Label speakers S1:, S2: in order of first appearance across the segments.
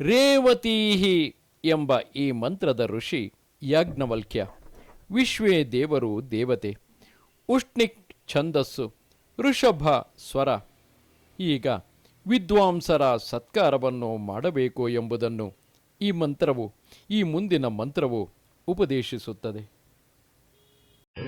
S1: ರೇವತೀಹಿ ಎಂಬ ಈ ಮಂತ್ರದ ಋಷಿ ಯಾಜ್ಞವಲ್ಕ್ಯ, ವಿಶ್ವೇ ದೇವರು ದೇವತೆ, ಉಷ್ಣಿಕ್ ಛಂದಸ್ಸು, ಋಷಭ ಸ್ವರ, ಈಗ ವಿದ್ವಾಂಸರ ಸತ್ಕಾರವನ್ನು ಮಾಡಬೇಕು ಎಂಬುದನ್ನು ಈ ಮಂತ್ರವು, ಈ ಮುಂದಿನ ಮಂತ್ರವು ಉಪದೇಶಿಸುತ್ತದೆ.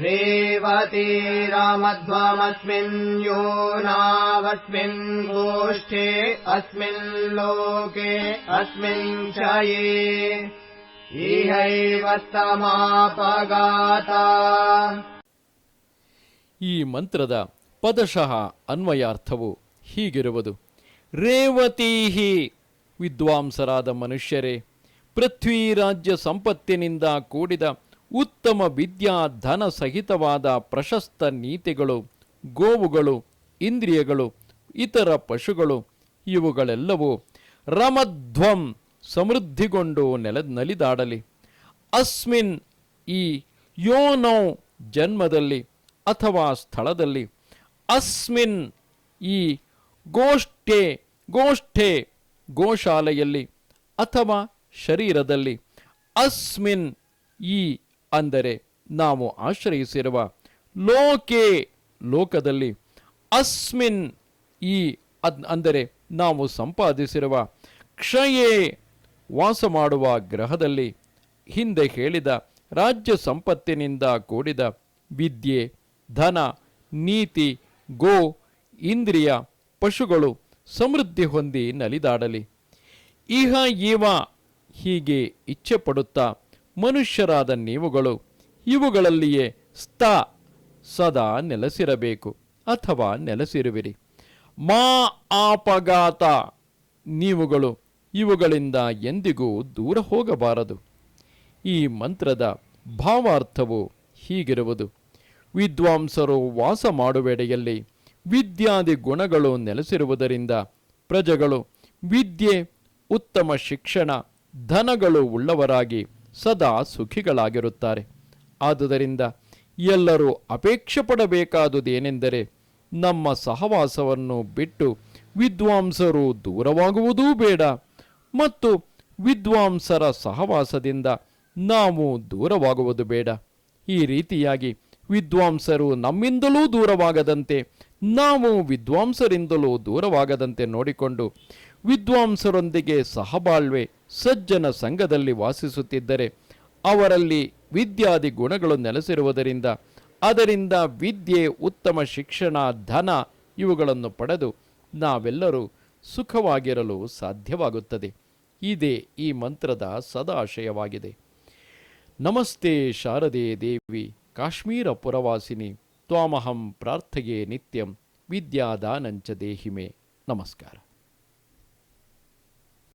S2: ರೇವತಿ ರಾಮಧ್ವಮಸ್ಮಿನ್ ಯೋನಾ नावस्मिन् गोष्ठे अस्मिन् लोके अस्मिन् क्षये इहैव स्तमापगाता
S1: ಈ ಮಂತ್ರದ ಪದಶಃ ಅನ್ವಯಾರ್ಥವು ಹೀಗಿರುವುದು ರೇವತೀಹಿ ವಿದ್ವಾಂಸರಾದ ಮನುಷ್ಯರೇ ಪೃಥ್ವಿ ರಾಜ್ಯ ಸಂಪತ್ತಿನಿಂದ ಕೂಡಿದ ಉತ್ತಮ ವಿದ್ಯಾ ಧನ ಸಹಿತವಾದ ಪ್ರಶಸ್ತ ನೀತಿಗಳು ಗೋವುಗಳು ಇಂದ್ರಿಯಗಳು, ಇತರ ಪಶುಗಳು, ಇವುಗಳೆಲ್ಲವೂ ರಮಧ್ವಂ ಸಮೃದ್ಧಿಗೊಂಡು ನೆಲ, ನಲಿದಾಡಲಿ. ಅಸ್ಮಿನ್ ಈ ಯೋನೋ ಜನ್ಮದಲ್ಲಿ ಅಥವಾ ಸ್ಥಳದಲ್ಲಿ, ಅಸ್ಮಿನ್ ಈ ಗೋಷ್ಠೆ ಗೋಷ್ಠೆ ಗೋಶಾಲೆಯಲ್ಲಿ ಅಥವಾ ಶರೀರದಲ್ಲಿ, ಅಸ್ಮಿನ್ ಈ ಅಂದರೆ ನಾವು ಆಶ್ರಯಿಸಿರುವ ಲೋಕೆ, ಲೋಕದಲ್ಲಿ ಅಸ್ಮಿನ್ ಈ ಅದ್ ಅಂದರೆ ನಾವು ಸಂಪಾದಿಸಿರುವ ಕ್ಷಯೇ ವಾಸ ಮಾಡುವ ಗ್ರಹದಲ್ಲಿ ಹಿಂದೆ ಹೇಳಿದ ರಾಜ್ಯ ಸಂಪತ್ತಿನಿಂದ ಕೂಡಿದ ವಿದ್ಯೆ, ಧನ, ನೀತಿ, ಗೋ, ಇಂದ್ರಿಯ, ಪಶುಗಳು ಸಮೃದ್ಧಿ ಹೊಂದಿ ನಲಿದಾಡಲಿ. ಇಹ ಇವ ಹೀಗೆ ಇಚ್ಛೆ ಪಡುತ್ತಾ ಮನುಷ್ಯರಾದ ನೀವುಗಳು ಇವುಗಳಲ್ಲಿಯೇ ಸ್ಥ ಸದಾ ನೆಲೆಸಿರಬೇಕು. ಅಥವಾ ನೆಲೆಸಿರುವಿರಿ. ಮಾ ಆಪಗಾತ ನೀವುಗಳು, ಇವುಗಳಿಂದ ಎಂದಿಗೂ ದೂರ ಹೋಗಬಾರದು. ಈ ಮಂತ್ರದ ಭಾವಾರ್ಥವು ಹೀಗಿರುವುದು. ವಿದ್ವಾಂಸರು ವಾಸ ಮಾಡುವೆಡೆಯಲ್ಲಿ ವಿದ್ಯಾದಿ ಗುಣಗಳು ನೆಲೆಸಿರುವುದರಿಂದ ಪ್ರಜೆಗಳು ವಿದ್ಯೆ, ಉತ್ತಮ ಶಿಕ್ಷಣ, ಧನಗಳು ಉಳ್ಳವರಾಗಿ ಸದಾ ಸುಖಿಗಳಾಗಿರುತ್ತಾರೆ. ಆದುದರಿಂದ ಎಲ್ಲರೂ ಅಪೇಕ್ಷೆ ಪಡಬೇಕಾದುದೇನೆಂದರೆ ನಮ್ಮ ಸಹವಾಸವನ್ನು ಬಿಟ್ಟು ವಿದ್ವಾಂಸರು ದೂರವಾಗುವುದೂ ಬೇಡ. ಮತ್ತು ವಿದ್ವಾಂಸರ ಸಹವಾಸದಿಂದ ನಾವು ದೂರವಾಗುವುದು ಬೇಡ. ಈ ರೀತಿಯಾಗಿ ವಿದ್ವಾಂಸರು ನಮ್ಮಿಂದಲೂ ದೂರವಾಗದಂತೆ, ನಾವು ವಿದ್ವಾಂಸರಿಂದಲೂ ದೂರವಾಗದಂತೆ ನೋಡಿಕೊಂಡು ವಿದ್ವಾಂಸರೊಂದಿಗೆ ಸಹಬಾಳ್ವೆ ಸಜ್ಜನ ಸಂಘದಲ್ಲಿ ವಾಸಿಸುತ್ತಿದ್ದರೆ, ಅವರಲ್ಲಿ ವಿದ್ಯಾದಿ ಗುಣಗಳು ನೆಲೆಸಿರುವುದರಿಂದ ಅದರಿಂದ ವಿದ್ಯೆ, ಉತ್ತಮ ಶಿಕ್ಷಣ, ಧನ ಇವುಗಳನ್ನು ಪಡೆದು ನಾವೆಲ್ಲರೂ ಸುಖವಾಗಿರಲು ಸಾಧ್ಯವಾಗುತ್ತದೆ. ಇದೇ ಈ ಮಂತ್ರದ ಸದಾಶಯವಾಗಿದೆ. ನಮಸ್ತೆ ಶಾರದೆ ದೇವಿ, ಕಾಶ್ಮೀರ ಪುರವಾಸಿನಿ, ತ್ವಾಮಹಂ ಪ್ರಾರ್ಥೆಯೇ ನಿತ್ಯಂ, ವಿದ್ಯಾದಾನಂಚ ದೇಹಿಮೆ. ನಮಸ್ಕಾರ.